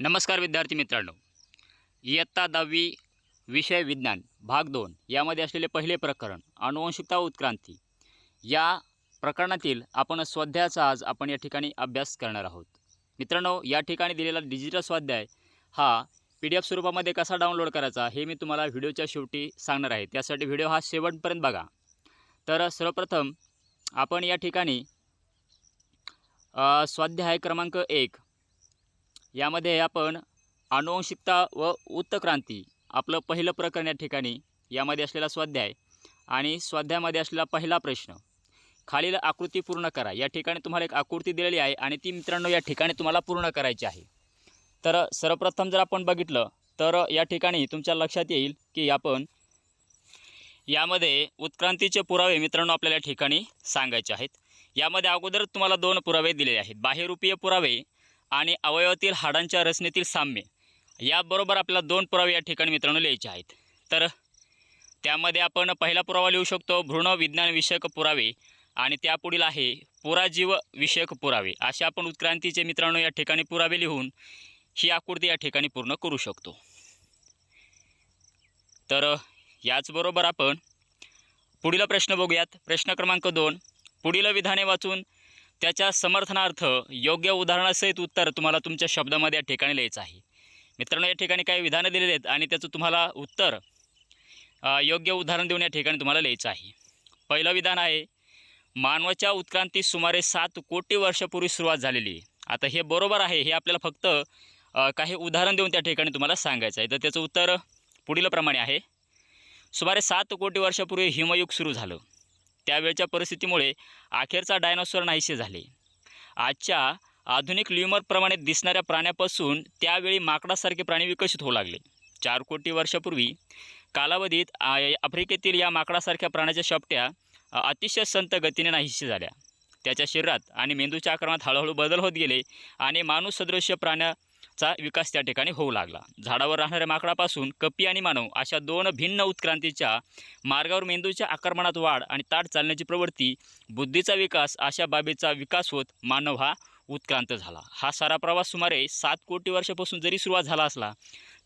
नमस्कार विद्यार्थी मित्रांनो. इयत्ता दहावी विषय विज्ञान भाग दोन. यामध्ये असलेले पहिले प्रकरण अनुवंशिकता उत्क्रांती. या प्रकरणातील आपण स्वाध्यायाचा आज आपण या ठिकाणी अभ्यास करणार आहोत. मित्रांनो या ठिकाणी दिलेला डिजिटल स्वाध्याय हा पी डी एफ स्वरूपामध्ये कसा डाउनलोड करायचा हे मी तुम्हाला व्हिडिओच्या शेवटी सांगणार आहे. त्यासाठी व्हिडिओ हा शेवटपर्यंत बघा. तर सर्वप्रथम आपण या ठिकाणी स्वाध्याय क्रमांक एक यामध्ये आपण अनुवंशिकता व उत्तक्रांती आपलं पहिलं प्रकरण या ठिकाणी. यामध्ये असलेला स्वाध्याय आणि स्वाध्यायामध्ये असलेला पहिला प्रश्न. खालील आकृती पूर्ण करा. या ठिकाणी तुम्हाला एक आकृती दिलेली आहे आणि ती मित्रांनो या ठिकाणी तुम्हाला पूर्ण करायची आहे. तर सर्वप्रथम जर आपण बघितलं तर या ठिकाणी तुमच्या लक्षात येईल की आपण यामध्ये उत्क्रांतीचे पुरावे मित्रांनो आपल्याला या ठिकाणी सांगायचे आहेत. यामध्ये अगोदर तुम्हाला दोन पुरावे दिलेले आहेत. बाह्यरूपीय पुरावे आणि अवयवातील हाडांच्या रचनेतील साम्य याबरोबर आपल्याला दोन पुरावे या ठिकाणी मित्रांनो लिहायचे आहेत. तर त्यामध्ये आपण पहिला पुरावा लिहू शकतो भ्रूण विज्ञान विषयक पुरावे आणि त्यापुढील आहे पुराजीव विषयक पुरावे. असे आपण उत्क्रांतीचे मित्रांनो या ठिकाणी पुरावे लिहून ही आकृती या ठिकाणी पूर्ण करू शकतो. तर याचबरोबर आपण पुढील प्रश्न बघूयात. प्रश्न क्रमांक दोन. पुढील विधाने वाचून त्याच्या समर्थनार्थ योग्य उदाहरणासहित उत्तर तुम्हाला तुमच्या शब्दामध्ये या ठिकाणी लिहायचं आहे. मित्रांनो या ठिकाणी काही विधानं दिलेली आहेत आणि त्याचं तुम्हाला उत्तर योग्य उदाहरण देऊन या ठिकाणी तुम्हाला लिहायचं आहे. पहिलं विधान आहे मानवाच्या उत्क्रांतीस सुमारे सात कोटी वर्षापूर्वी सुरुवात झालेली आहे. आता हे बरोबर आहे हे आपल्याला फक्त काही उदाहरण देऊन त्या ठिकाणी तुम्हाला सांगायचं आहे. तर त्याचं उत्तर पुढील प्रमाणे आहे. सुमारे सात कोटी वर्षापूर्वी हिमयुग सुरू झालं. त्यावेळच्या परिस्थितीमुळे अखेरचा डायनॉसॉर नाहीसे झाले. आजच्या आधुनिक ल्युमरप्रमाणे दिसणाऱ्या प्राण्यापासून त्यावेळी माकडासारखे प्राणी विकसित होऊ लागले. चार कोटी वर्षापूर्वी कालावधीत आफ्रिकेतील या माकडासारख्या प्राण्याच्या शपट्या अतिशय संत गतीने नाहीशी झाल्या. त्याच्या शरीरात आणि मेंदूच्या आकारात हळूहळू बदल होत गेले आणि माणूस सदृश्य प्राण्या चा विकास त्या ठिकाणी होऊ लागला. झाडावर राहणाऱ्या माकडापासून कपी आणि मानव अशा दोन भिन्न उत्क्रांतीच्या मार्गावर मेंदूच्या आक्रमणात वाढ आणि ताट चालण्याची प्रवृत्ती बुद्धीचा विकास अशा बाबीचा विकास होत मानव हा उत्क्रांत झाला. हा सारा प्रवास सुमारे सात कोटी वर्षापासून जरी सुरुवात झाला असला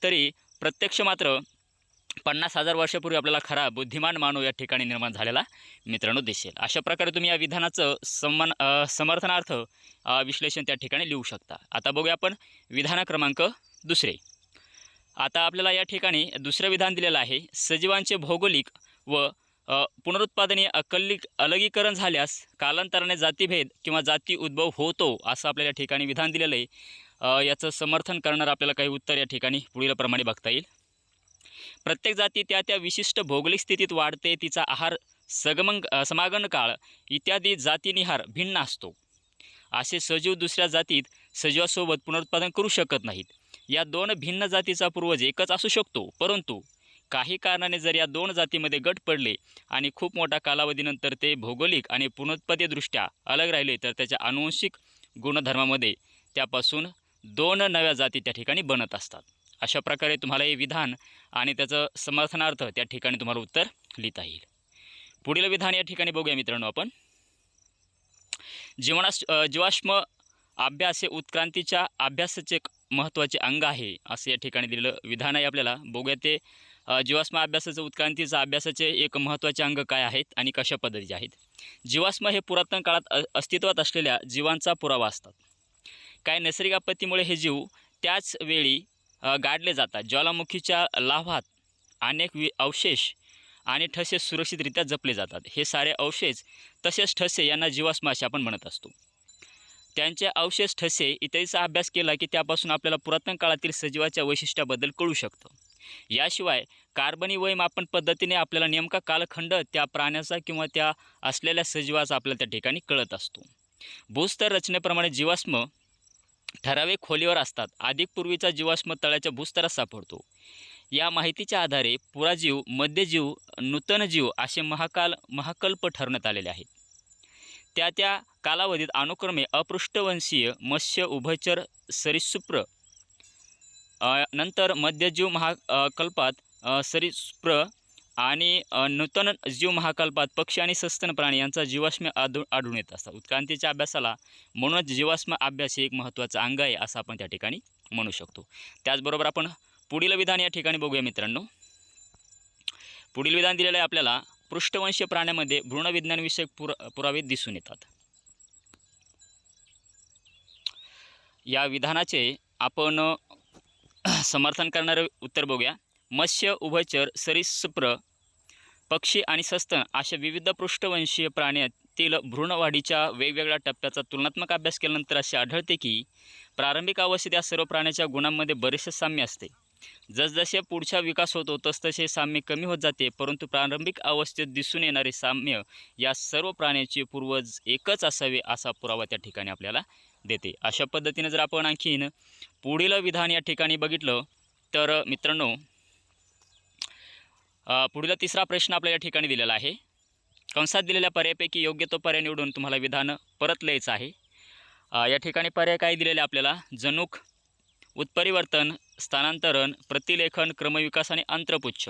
तरी प्रत्यक्ष मात्र पन्नास हजार वर्षापूर्वी आपल्याला खरा बुद्धिमान मानव या ठिकाणी निर्माण झालेला मित्रांनो दिसेल. अशा प्रकारे तुम्ही या विधानाचं सम्मान समर्थनार्थ विश्लेषण त्या ठिकाणी लिहू शकता. आता बघूया आपण विधान क्रमांक दुसरे. आता आपल्याला या ठिकाणी दुसरं विधान दिलेलं आहे. सजीवांचे भौगोलिक व पुनरुत्पादनीय अकल्लिक अलगीकरण झाल्यास कालांतराने जातीभेद किंवा जाती उद्भव होतो असं आपल्याला या ठिकाणी विधान दिलेलं आहे. याचं समर्थन करणारं आपल्याला काही उत्तर या ठिकाणी पुढीलप्रमाणे बघता येईल. प्रत्येक जाती त्या त्या विशिष्ट भौगोलिक स्थितीत वाढते तिचा आहार सगमन समागन समागम काळ इत्यादी जातीनिहार भिन्न असतो. असे सजीव दुसऱ्या जातीत सजीवासोबत पुनरुत्पादन करू शकत नाहीत. या दोन भिन्न जातीचा पूर्वज एकच असू शकतो परंतु काही कारणाने जर या दोन जातीमध्ये गट पडले आणि खूप मोठ्या कालावधीनंतर ते भौगोलिक आणि पुनरुत्पादीदृष्ट्या अलग राहिले तर त्याच्या अनुवंशिक गुणधर्मामध्ये त्यापासून दोन नव्या जाती त्या ठिकाणी बनत असतात. अशा प्रकारे तुम्हाला हे विधान आणि त्याचं समर्थनार्थ त्या ठिकाणी तुम्हाला उत्तर लिहिता येईल. पुढील विधान या ठिकाणी बघूया मित्रांनो आपण. जीवनास जीवाश्म अभ्यास हे उत्क्रांतीच्या अभ्यासाचे एक महत्त्वाचे अंग आहे असं या ठिकाणी दिलेलं विधान आहे आपल्याला. बघूया ते जीवाश्म अभ्यासाचं उत्क्रांतीचा अभ्यासाचे एक महत्त्वाचे अंग काय आहेत आणि कशा पद्धतीचे आहेत. जीवाश्म हे पुरातन काळात अस्तित्वात असलेल्या जीवांचा पुरावा असतात. काही नैसर्गिक आपत्तीमुळे हे जीव त्याच वेळी गाडले जातात. ज्वालामुखीच्या लाभात अनेक वि अवशेष आणि ठसे सुरक्षितरित्या जपले जातात. हे सारे अवशेष तसेच ठसे यांना जीवाश्म असे आपण म्हणत असतो. त्यांचे अवशेष ठसे इत्यादीचा अभ्यास केला की त्यापासून आपल्याला पुरातन काळातील सजीवाच्या वैशिष्ट्याबद्दल कळू शकतं. याशिवाय कार्बनी वयमापन पद्धतीने आपल्याला नेमका कालखंड त्या प्राण्याचा किंवा त्या असलेल्या सजीवाचा आपल्याला त्या ठिकाणी कळत असतो. भूस्तर रचनेप्रमाणे जीवाश्म ठराविक खोलीवर असतात. अधिक पूर्वीचा जीवाश्म तळ्याच्या भूस्तरात सापडतो. या माहितीच्या आधारे पुराजीव मध्यजीव नूतन जीव असे महाकाल महाकल्प ठरवण्यात आलेले आहेत. त्या त्या कालावधीत अनुक्रमे अपृष्ठवंशीय मत्स्य उभयचर सरीसृप नंतर मध्यजीव महाकल्पात अ, आणि नूतन जीव महाकल्पात पक्षी आणि सस्तन प्राणी यांचा जीवाश्म आढळून आढळून येत असतात. उत्क्रांतीच्या अभ्यासाला म्हणूनच जीवाश्म अभ्यास हे एक महत्त्वाचं अंग आहे असं आपण त्या ठिकाणी म्हणू शकतो. त्याचबरोबर आपण पुढील विधान या ठिकाणी बघूया मित्रांनो. पुढील विधान दिलेलं आहे आपल्याला पृष्ठवंशीय प्राण्यामध्ये भ्रूणविज्ञानविषयक पुर पुरावे दिसून येतात. या विधानाचे आपण समर्थन करणारे उत्तर बघूया. मत्स्य उभयचर सरीसृप पक्षी आणि सस्तन अशा विविध पृष्ठवंशीय प्राण्यातील भ्रूणवाढीच्या वेगवेगळ्या टप्प्याचा तुलनात्मक अभ्यास केल्यानंतर असे आढळते की प्रारंभिक अवस्थेत या सर्व प्राण्याच्या गुणांमध्ये बरेचसे साम्य असते. जसजसे पुढचा विकास होतो तसतसे साम्य कमी होत जाते परंतु प्रारंभिक अवस्थेत दिसून येणारे साम्य या सर्व प्राण्याचे पूर्वज एकच असावे असा पुरावा त्या ठिकाणी आपल्याला देते. अशा पद्धतीने जर आपण आणखीन पुढील विधान या ठिकाणी बघितलं तर मित्रांनो पुढील तिसरा प्रश्न आपल्या या ठिकाणी दिलेला आहे. कंसात दिलेल्या पर्यायापैकी योग्य तो पर्याय निवडून तुम्हाला विधान परत लिहायचं आहे. या ठिकाणी पर्याय काय दिलेले आपल्याला? जनुक उत्परिवर्तन स्थानांतरण प्रतिलेखन क्रमविकास आणि अंतरपुच्छ.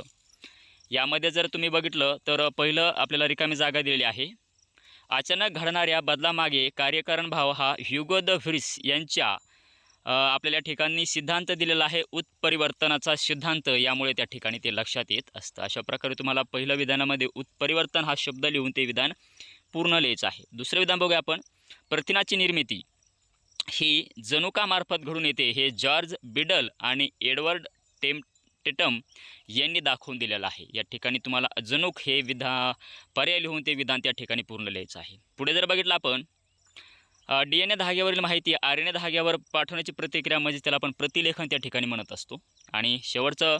यामध्ये जर तुम्ही बघितलं तर पहिलं आपल्याला रिकामी जागा दिलेली आहे. अचानक घडणाऱ्या बदलामागे कार्यकारण भाव हा ह्युगो द व्हिस यांच्या आपल्याला आपल्याला ठिकाणी सिद्धांत दिलेला आहे उत्परिवर्तनाचा सिद्धांत. यामुळे त्या ठिकाणी ते लक्षात येत असतं. अशा प्रकारे तुम्हाला पहिलं विधानामध्ये उत्परिवर्तन हा शब्द लिहून ते विधान पूर्ण लिहायचं आहे. दुसरं विधान बघूया आपण. प्रथिनाची निर्मिती. ही जनुकामार्फत घडून येते. हे जॉर्ज बिडल आणि एडवर्ड टेम टेटम यांनी दाखवून दिलेलं आहे. या ठिकाणी तुम्हाला जनुक हे विधा पर्याय लिहून ते विधान त्या ठिकाणी पूर्ण लिहायचं आहे. पुढे जर बघितलं आपण डी एन ए धाग्यावरील माहिती आर एन ए धाग्यावर पाठवण्याची प्रतिक्रिया म्हणजे त्याला आपण प्रतिलेखन त्या ठिकाणी म्हणत असतो. आणि शेवटचं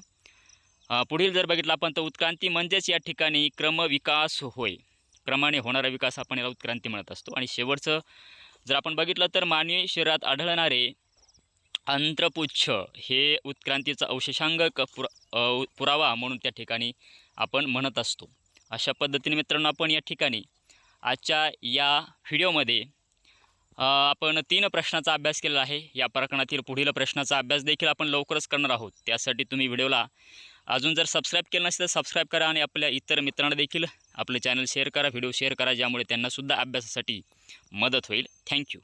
पुढील जर बघितलं आपण तर उत्क्रांती म्हणजेच या ठिकाणी क्रमविकास होय. क्रमाने होणारा विकास आपण याला उत्क्रांती म्हणत असतो. आणि शेवटचं जर आपण बघितलं तर मानवी शरीरात आढळणारे अंत्रपुच्छ हे उत्क्रांतीचा अवशेषांग पुरा पुरावा म्हणून त्या ठिकाणी आपण म्हणत असतो. अशा पद्धतीने मित्रांनो आपण या ठिकाणी आजच्या या व्हिडिओमध्ये आपण तीन प्रश्नाचा अभ्यास केलेला आहे. या प्रकरणातील पुढील प्रश्नाचा अभ्यास देखील आपण लवकरच करणार आहोत. त्यासाठी तुम्ही व्हिडिओला अजून जर सबस्क्राईब केलं नसेल तर सबस्क्राईब करा आणि आपल्या इतर मित्रांना देखील आपलं चॅनल शेअर करा व्हिडिओ शेअर करा ज्यामुळे त्यांनासुद्धा अभ्यासासाठी मदत होईल. थँक्यू.